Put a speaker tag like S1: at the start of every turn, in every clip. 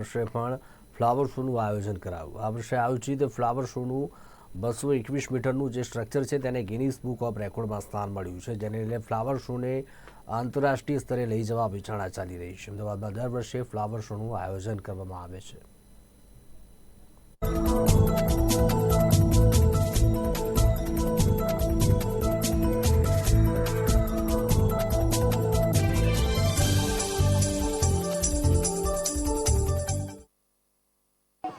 S1: વર્ષે પણ ફ્લાવર શોનું આયોજન કરાવ્યું આ વર્ષે આયોજિત ફ્લાવર શોનું બસો એકવીસ મીટરનું જે સ્ટ્રક્ચર છે તેને ગિનિસ બુક ઓફ રેકોર્ડમાં સ્થાન મળ્યું છે, જેને લઈને ફ્લાવર શોને આંતરરાષ્ટ્રીય સ્તરે લઈ જવા વિચારણા ચાલી રહી છે. અમદાવાદમાં દર વર્ષે ફ્લાવર શોનું આયોજન કરવામાં આવે છે.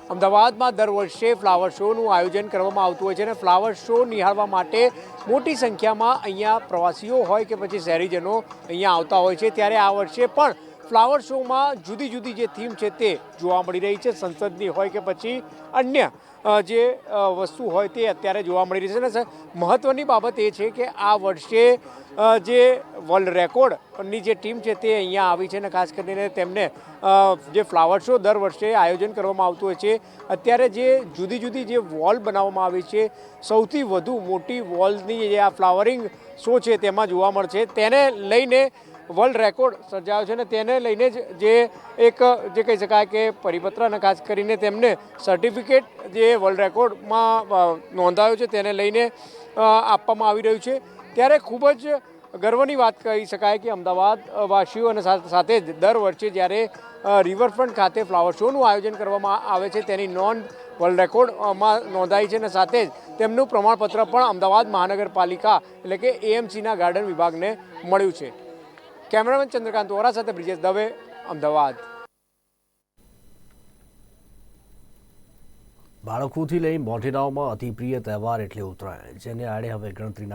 S2: અમદાવાદમાં દર વર્ષે ફ્લાવર શોનું આયોજન કરવામાં આવતું હોય છે અને ફ્લાવર શો નિહાળવા માટે મોટી સંખ્યામાં અહીંયા પ્રવાસીઓ હોય કે પછી શહેરીજનો અહીંયા આવતા હોય છે. ત્યારે આ વર્ષે પણ ફ્લાવર શોમાં જુદી જુદી જે થીમ છે તે જોવા મળી રહી છે, સંસદની હોય કે પછી અન્ય જે વસ્તુ હોય તે અત્યારે જોવા મળી રહી છે. સ- મહત્ત્વની બાબત એ છે કે આ વર્ષે જે વર્લ્ડ રેકોર્ડની જે ટીમ છે તે અહીંયા આવી છે અને ખાસ કરીને તેમને જે ફ્લાવર શો દર વર્ષે આયોજન કરવામાં આવતું હોય છે. અત્યારે જે જુદી જુદી જે વોલ બનાવવામાં આવી છે, સૌથી વધુ મોટી વોલની જે આ ફ્લાવરિંગ શો છે તેમાં જોવા મળશે. તેને લઈને વર્લ્ડ રેકોર્ડ સર્જાયો છે અને તેને લઈને જ જે એક, જે કહી શકાય કે પરિપત્ર અને ખાસ કરીને તેમને સર્ટિફિકેટ જે વર્લ્ડ રેકોર્ડમાં નોંધાયો છે તેને લઈને આપવામાં આવી રહ્યું છે. ત્યારે ખૂબ જ ગર્વની વાત કહી શકાય કે અમદાવાદ વાસીઓ અને સાથે જ દર વર્ષે જ્યારે રિવરફ્રન્ટ ખાતે ફ્લાવર શોનું આયોજન કરવામાં આવે છે, તેની નોંધ વર્લ્ડ રેકોર્ડમાં નોંધાઈ છે અને સાથે જ તેમનું પ્રમાણપત્ર પણ અમદાવાદ મહાનગરપાલિકા એટલે કે એએમસીના ગાર્ડન વિભાગને મળ્યું છે. કેમેરામેન ચંદ્રકાંત વોરા સાથે બ્રિજેશ દવે, અમદાવાદ.
S1: બાળકોથી લઈ મોઢેરાઓમાં અતિપ્રિય તહેવાર એટલે ઉત્તરાયણ, જેને આડે હવે ગણતરીના